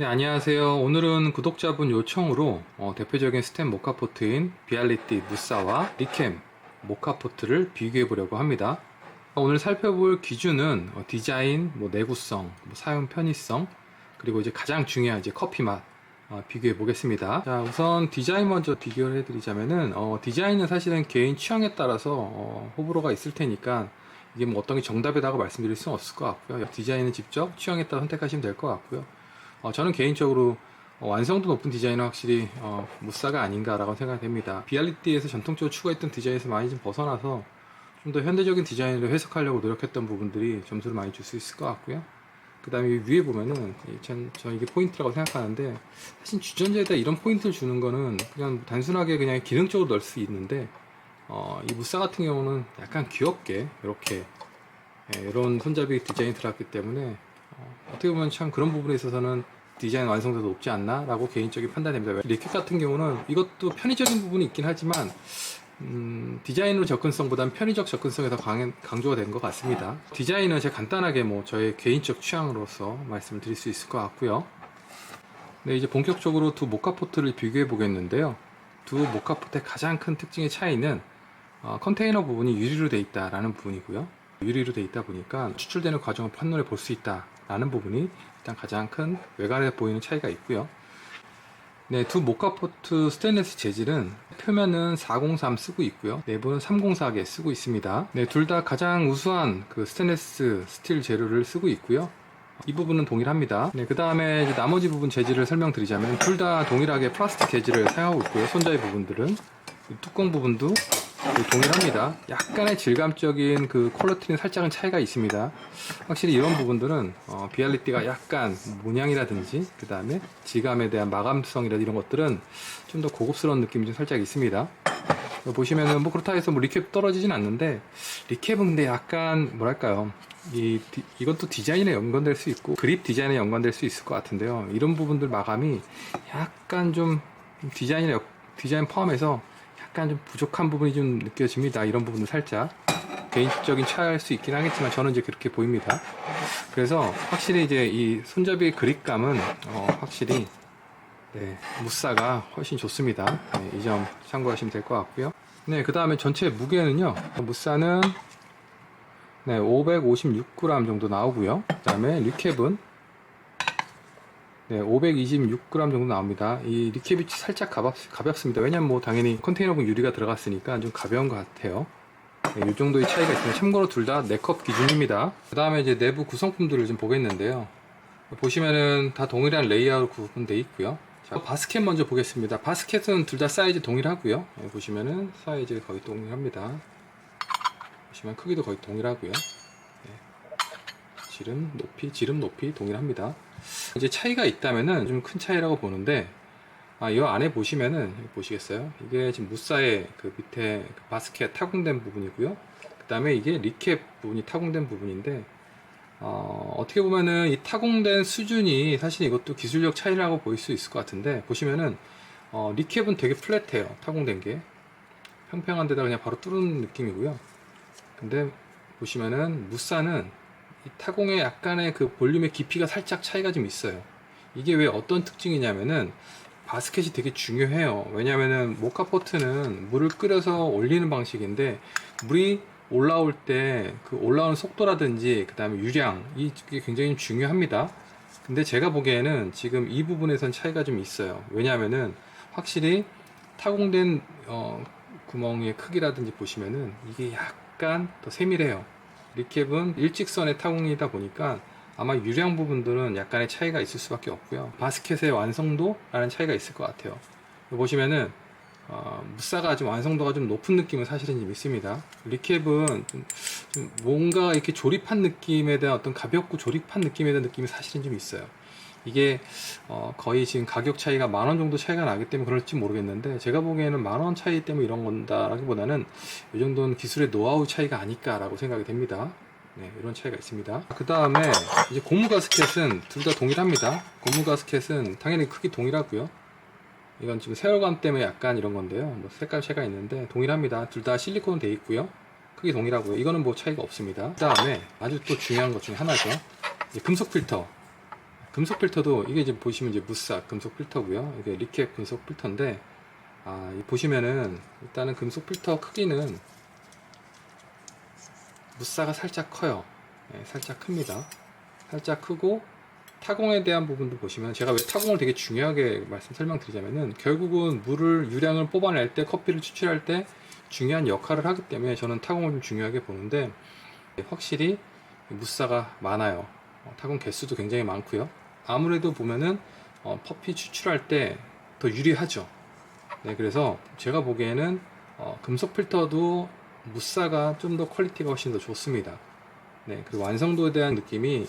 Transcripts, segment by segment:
네, 안녕하세요. 오늘은 구독자분 요청으로 어, 대표적인 스템 모카포트인 비알리티 무사와 리캠 모카포트를 비교해 보려고 합니다. 오늘 살펴볼 기준은 어, 디자인, 뭐 내구성, 뭐 사용 편의성, 그리고 이제 가장 중요한 이제 커피 맛 어, 비교해 보겠습니다. 자, 우선 디자인 먼저 비교를 해드리자면은 어, 디자인은 사실은 개인 취향에 따라서 어, 호불호가 있을 테니까 이게 뭐 어떤 게 정답이라고 말씀드릴 수는 없을 것 같고요. 디자인은 직접 취향에 따라 선택하시면 될 것 같고요. 어, 저는 개인적으로 어, 완성도 높은 디자인은 확실히 어, 무사가 아닌가라고 생각이 됩니다. 비알리티에서 전통적으로 추구했던 디자인에서 많이 좀 벗어나서 좀 더 현대적인 디자인을 해석하려고 노력했던 부분들이 점수를 많이 줄 수 있을 것 같고요. 그 다음에 위에 보면은 이 전, 저 이게 포인트라고 생각하는데 사실 주전자에다 이런 포인트를 주는 거는 그냥 단순하게 그냥 기능적으로 넣을 수 있는데 어, 이 무사 같은 경우는 약간 귀엽게 이렇게 예, 이런 손잡이 디자인이 들어갔기 때문에 어, 어떻게 보면 참 그런 부분에 있어서는 디자인 완성도도 높지 않나 라고 개인적인 판단됩니다. 리켓 같은 경우는 이것도 편의적인 부분이 있긴 하지만 음, 디자인으로 접근성보다는 편의적 접근성이 더 강, 강조가 된 것 같습니다. 디자인은 제가 간단하게 뭐 저의 개인적 취향으로서 말씀을 드릴 수 있을 것 같고요. 네 이제 본격적으로 두 모카포트를 비교해 보겠는데요. 두 모카포트의 가장 큰 특징의 차이는 어, 컨테이너 부분이 유리로 되어 있다라는 부분이고요. 유리로 되어 있다 보니까 추출되는 과정을 판론해 볼수 있다 라는 부분이 일단 가장 큰 외관에 보이는 차이가 있고요. 네, 두 모카포트 스테인리스 재질은 표면은 403 쓰고 있고요. 내부는 304개 쓰고 있습니다. 네, 둘 다 가장 우수한 그 스테인리스 스틸 재료를 쓰고 있고요. 이 부분은 동일합니다. 네, 그 다음에 나머지 부분 재질을 설명드리자면 둘 다 동일하게 플라스틱 재질을 사용하고 있고요. 손잡이 부분들은 이 뚜껑 부분도 동일합니다. 약간의 질감적인 그 퀄리티는 살짝은 차이가 있습니다. 확실히 이런 부분들은 어, 비알리티가 약간 문양이라든지 그 다음에 질감에 대한 마감성이라든지 이런 것들은 좀 더 고급스러운 느낌이 좀 살짝 있습니다. 보시면은 뭐 그렇다 해서 뭐 리캡 떨어지진 않는데 리캡은 근데 약간 뭐랄까요 이 디- 이것도 디자인에 연관될 수 있고 그립 디자인에 연관될 수 있을 것 같은데요 이런 부분들 마감이 약간 좀 디자인에 역- 디자인 포함해서 약간 좀 부족한 부분이 좀 느껴집니다 이런 부분은 살짝 개인적인 차이할 수 있긴 하겠지만 저는 이제 그렇게 보입니다 그래서 확실히 이제 이 손잡이의 그립감은 어, 확실히 네, 무사가 훨씬 좋습니다. 네, 이점 참고하시면 될 것 같고요. 네, 그 다음에 전체 무게는요. 무사는 네, 556g 정도 나오고요. 그 다음에 리캡은 네, 526g 정도 나옵니다. 이 리캡이 살짝 가볍, 가볍습니다. 왜냐면 뭐 당연히 컨테이너분 유리가 들어갔으니까 좀 가벼운 것 같아요. 네, 이 정도의 차이가 있습니다. 참고로 둘 다 4컵 기준입니다. 그 다음에 이제 내부 구성품들을 좀 보겠는데요. 보시면은 다 동일한 레이아웃 구분되어 있고요. 자, 바스켓 먼저 보겠습니다. 바스켓은 둘 다 사이즈 동일하고요. 예, 보시면은 사이즈 거의 동일합니다. 보시면 크기도 거의 동일하고요. 예, 지름 높이, 지름 높이 동일합니다. 이제 차이가 있다면은 좀 큰 차이라고 보는데 아, 이 안에 보시면은 보시겠어요? 이게 지금 무사의 그 밑에 그 바스켓 타공된 부분이고요. 그 다음에 이게 리캡 부분이 타공된 부분인데 어, 어떻게 보면은 이 타공된 수준이 사실 이것도 기술력 차이라고 보일 수 있을 것 같은데 보시면은 어, 리캡은 되게 플랫해요 타공된 게 평평한 데다 그냥 바로 뚫는 느낌이고요 근데 보시면은 무사는 이 타공의 약간의 그 볼륨의 깊이가 살짝 차이가 좀 있어요 이게 왜 어떤 특징이냐면은 바스켓이 되게 중요해요 왜냐면은 모카포트는 물을 끓여서 올리는 방식인데 물이 올라올 때 그 올라오는 속도라든지 그 다음에 유량 이게 굉장히 중요합니다. 근데 제가 보기에는 지금 이 부분에선 차이가 좀 있어요. 왜냐하면은 확실히 타공된 어, 구멍의 크기라든지 보시면은 이게 약간 더 세밀해요. 리캡은 일직선의 타공이다 보니까 아마 유량 부분들은 약간의 차이가 있을 수밖에 없고요. 바스켓의 완성도라는 차이가 있을 것 같아요. 보시면은 어, 무사가 좀 완성도가 좀 높은 느낌은 사실은 좀 있습니다. 리캡은 좀, 좀 뭔가 이렇게 조립한 느낌에 대한 어떤 가볍고 조립한 느낌에 대한 느낌이 사실은 좀 있어요. 이게 어, 거의 지금 가격 차이가 만 원 정도 차이가 나기 때문에 그럴지 모르겠는데 제가 보기에는 만 원 차이 때문에 이런 건다라기보다는 이 정도는 기술의 노하우 차이가 아닐까라고 생각이 됩니다. 네, 이런 차이가 있습니다. 그 다음에 이제 고무 가스켓은 둘 다 동일합니다. 고무 가스켓은 당연히 크기 동일하고요. 이건 지금 세월감 때문에 약간 이런 건데요. 뭐 색깔 차이가 있는데 동일합니다. 둘 다 실리콘 돼 있고요. 크기 동일하고요. 이거는 뭐 차이가 없습니다. 그 다음에 아주 또 중요한 것 중에 하나죠. 금속 필터. 금속 필터도 이게 이제 보시면 이제 무사 금속 필터고요. 이게 리캡 금속 필터인데 아, 이 보시면은 일단은 금속 필터 크기는 무사가 살짝 커요. 예, 살짝 큽니다. 살짝 크고 타공에 대한 부분도 보시면 제가 왜 타공을 되게 중요하게 말씀 설명드리자면은 결국은 물을 유량을 뽑아낼 때 커피를 추출할 때 중요한 역할을 하기 때문에 저는 타공을 좀 중요하게 보는데 확실히 무사가 많아요. 어, 타공 개수도 굉장히 많고요. 아무래도 보면은 어, 커피 추출할 때 더 유리하죠. 네, 그래서 제가 보기에는 어, 금속 필터도 무사가 좀 더 퀄리티가 훨씬 더 좋습니다. 네, 그리고 완성도에 대한 느낌이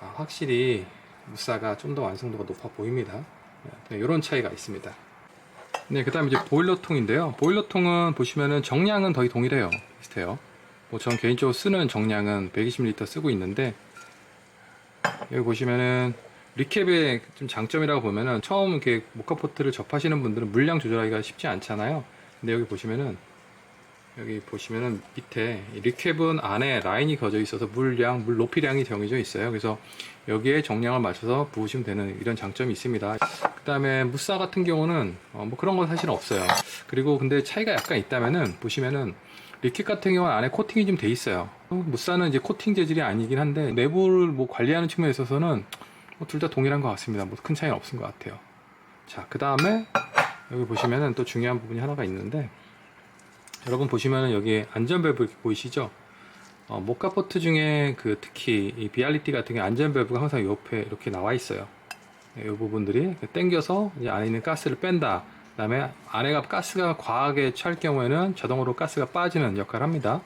아, 확실히 무사가 좀 더 완성도가 높아 보입니다. 네, 이런 차이가 있습니다. 네, 그 다음에 이제 보일러통인데요. 보일러통은 보시면은 정량은 거의 동일해요. 비슷해요. 뭐 전 개인적으로 쓰는 정량은 120ml 쓰고 있는데 여기 보시면은 리캡의 좀 장점이라고 보면은 처음 이렇게 모카포트를 접하시는 분들은 물량 조절하기가 쉽지 않잖아요. 근데 여기 보시면은 여기 보시면은 밑에 이 리캡은 안에 라인이 거져 있어서 물량, 물 높이량이 정해져 있어요. 그래서 여기에 정량을 맞춰서 부으시면 되는 이런 장점이 있습니다. 그 다음에 무사 같은 경우는 어, 뭐 그런 건 사실 없어요. 그리고 근데 차이가 약간 있다면은 보시면은 리켓 같은 경우는 안에 코팅이 좀 돼 있어요. 무사는 이제 코팅 재질이 아니긴 한데 내부를 뭐 관리하는 측면에 있어서는 뭐 둘 다 동일한 것 같습니다. 뭐 큰 차이는 없은 것 같아요. 자, 그 다음에 여기 보시면은 또 중요한 부분이 하나가 있는데 여러분 보시면은 여기 안전밸브 보이시죠? 어, 모카포트 중에 그 특히 이 비알리티 같은 게 안전밸브가 항상 옆에 이렇게 나와 있어요. 이 부분들이 당겨서 이제 안에 있는 가스를 뺀다. 그 다음에 안에가 가스가 과하게 찰 경우에는 자동으로 가스가 빠지는 역할을 합니다.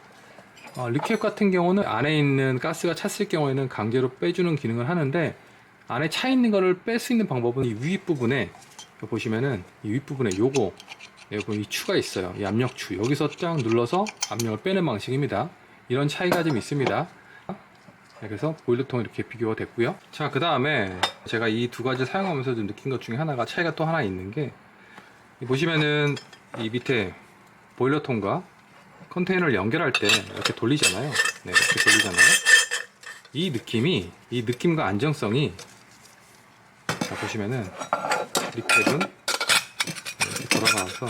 어, 리캡 같은 경우는 안에 있는 가스가 찼을 경우에는 강제로 빼주는 기능을 하는데 안에 차 있는 거를 뺄 수 있는 방법은 이 윗부분에 보시면은 이 윗부분에 요거 여기 이 추가 있어요. 이 압력추 여기서 쫙 눌러서 압력을 빼는 방식입니다. 이런 차이가 좀 있습니다. 네, 그래서 보일러통 이렇게 비교가 됐고요. 자, 그 다음에 제가 이 두 가지 사용하면서 좀 느낀 것 중에 하나가 차이가 또 하나 있는 게이 보시면은 이 밑에 보일러통과 컨테이너를 연결할 때 이렇게 돌리잖아요. 네, 이렇게 돌리잖아요. 이 느낌이 이 느낌과 안정성이 자 보시면은 리캡은 이렇게 돌아가서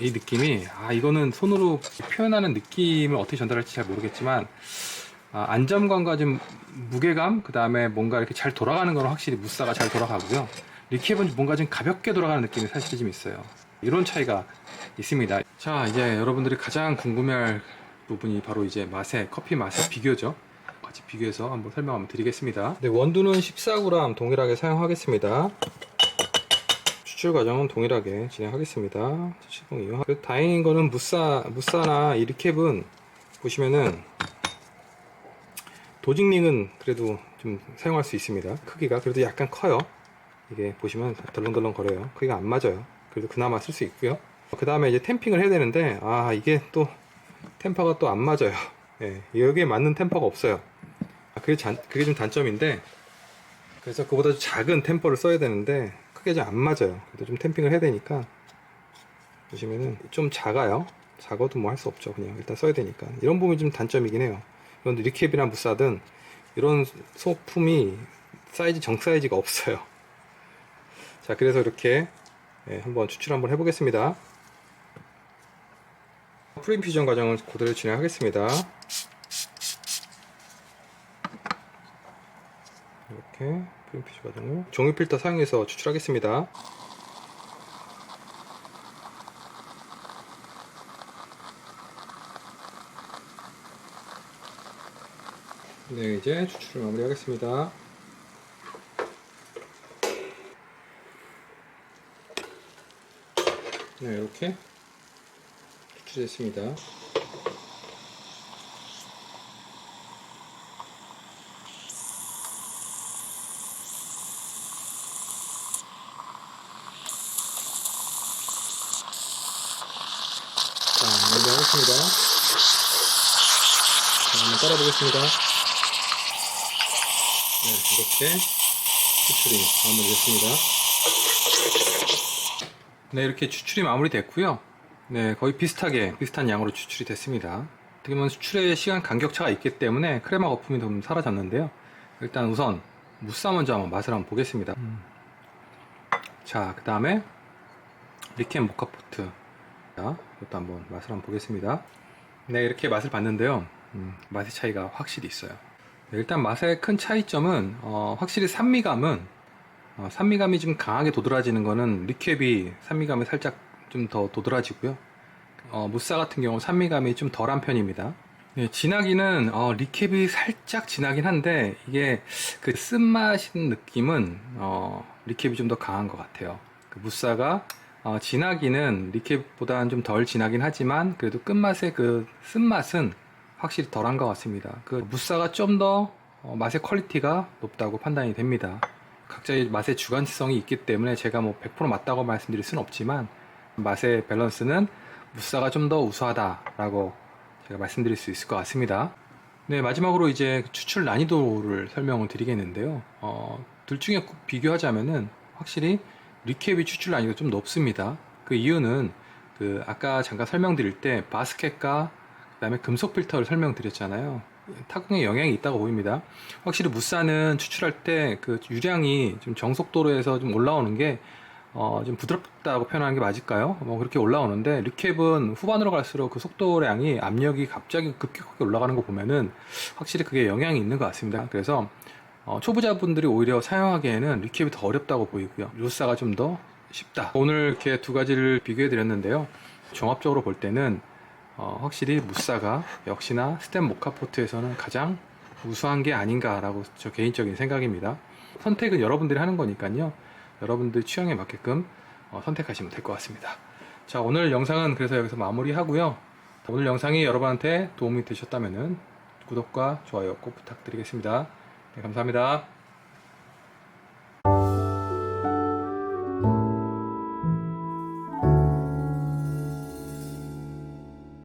이 느낌이 아 이거는 손으로 표현하는 느낌을 어떻게 전달할지 잘 모르겠지만 아, 안정감과 좀 무게감 그 다음에 뭔가 이렇게 잘 돌아가는 건 확실히 무사가 잘 돌아가고요. 리캡은 뭔가 좀 가볍게 돌아가는 느낌이 사실 좀 있어요. 이런 차이가 있습니다. 자 이제 여러분들이 가장 궁금해할 부분이 바로 이제 맛의 커피 맛의 비교죠 같이 비교해서 한번 설명 한번 드리겠습니다 네, 원두는 14g 동일하게 사용하겠습니다 추출 과정은 동일하게 진행하겠습니다. 시동이요. 그래도 다행인 거는 무사, 무사나 이 리캡은 보시면은 도직링은 그래도 좀 사용할 수 있습니다. 크기가 그래도 약간 커요. 이게 보시면 덜렁덜렁 거려요. 크기가 안 맞아요. 그래도 그나마 쓸 수 있고요. 그 다음에 이제 템핑을 해야 되는데 아 이게 또 템퍼가 또 안 맞아요. 예, 여기에 맞는 템퍼가 없어요. 아, 그게, 잔, 그게 좀 단점인데 그래서 그보다 좀 작은 템퍼를 써야 되는데 크게 좀 안 맞아요. 그래도 좀 템핑을 해야 되니까 보시면은 좀 작아요. 작아도 뭐 할 수 없죠. 그냥 일단 써야 되니까 이런 부분이 좀 단점이긴 해요. 그런데 리캡이나 무사든 이런 소품이 사이즈 정 사이즈가 없어요. 자 그래서 이렇게 예, 한번 추출 한번 해보겠습니다. 프리인퓨전 과정을 그대로 진행하겠습니다. 이렇게 프린피쉬 과정을 종이 필터 사용해서 추출하겠습니다. 네, 이제 추출을 마무리하겠습니다. 네, 이렇게 추출됐습니다. 자, 먼저 하겠습니다. 자, 한번 따라보겠습니다. 네, 이렇게 추출이 마무리됐습니다. 네, 이렇게 추출이 마무리됐고요. 네, 거의 비슷하게 비슷한 양으로 추출이 됐습니다. 어떻게 보면 수출에 시간 간격차가 있기 때문에 크레마 거품이 좀 사라졌는데요. 일단 우선 무싸 먼저 한번 맛을 한번 보겠습니다. 자, 그 다음에 리켄 모카포트. 자, 이것도 한번 맛을 한번 보겠습니다. 네, 이렇게 맛을 봤는데요. 음, 맛의 차이가 확실히 있어요. 네, 일단 맛의 큰 차이점은 어, 확실히 산미감은 어, 산미감이 좀 강하게 도드라지는 거는 리캡이 산미감이 살짝 좀 더 도드라지고요. 어, 무싸 같은 경우 산미감이 좀 덜한 편입니다. 네, 진하기는 어, 리캡이 살짝 진하긴 한데 이게 그 쓴맛인 느낌은 어, 리캡이 좀 더 강한 것 같아요. 그 무싸가 어, 진하기는 리캡보다는 좀 덜 진하긴 하지만 그래도 끝맛의 그 쓴맛은 확실히 덜한 것 같습니다. 그 무싸가 좀 더 맛의 퀄리티가 높다고 판단이 됩니다. 각자의 맛의 주관성이 있기 때문에 제가 뭐 100% 맞다고 말씀드릴 수는 없지만 맛의 밸런스는 무싸가 좀 더 우수하다라고 제가 말씀드릴 수 있을 것 같습니다. 네, 마지막으로 이제 추출 난이도를 설명을 드리겠는데요. 어, 둘 중에 꼭 비교하자면은 확실히 리캡이 추출 난이도가 좀 높습니다. 그 이유는 그 아까 잠깐 설명드릴 때 바스켓과 그다음에 금속 필터를 설명드렸잖아요. 타공에 영향이 있다고 보입니다. 확실히 무싸는 추출할 때 그 유량이 좀 정속도로에서 좀 올라오는 게 어, 좀 부드럽다고 표현하는 게 맞을까요? 뭐 그렇게 올라오는데 리캡은 후반으로 갈수록 그 속도량이 압력이 갑자기 급격하게 올라가는 거 보면은 확실히 그게 영향이 있는 것 같습니다. 그래서 어, 초보자분들이 오히려 사용하기에는 리캡이 더 어렵다고 보이고요. 루사가 좀 더 쉽다. 오늘 이렇게 두 가지를 비교해 드렸는데요. 종합적으로 볼 때는 어, 확실히 무사가 역시나 스템 모카포트에서는 가장 우수한 게 아닌가라고 저 개인적인 생각입니다. 선택은 여러분들이 하는 거니까요. 여러분들 취향에 맞게끔 어, 선택하시면 될 것 같습니다. 자, 오늘 영상은 그래서 여기서 마무리하고요. 오늘 영상이 여러분한테 도움이 되셨다면 구독과 좋아요 꼭 부탁드리겠습니다. 네, 감사합니다.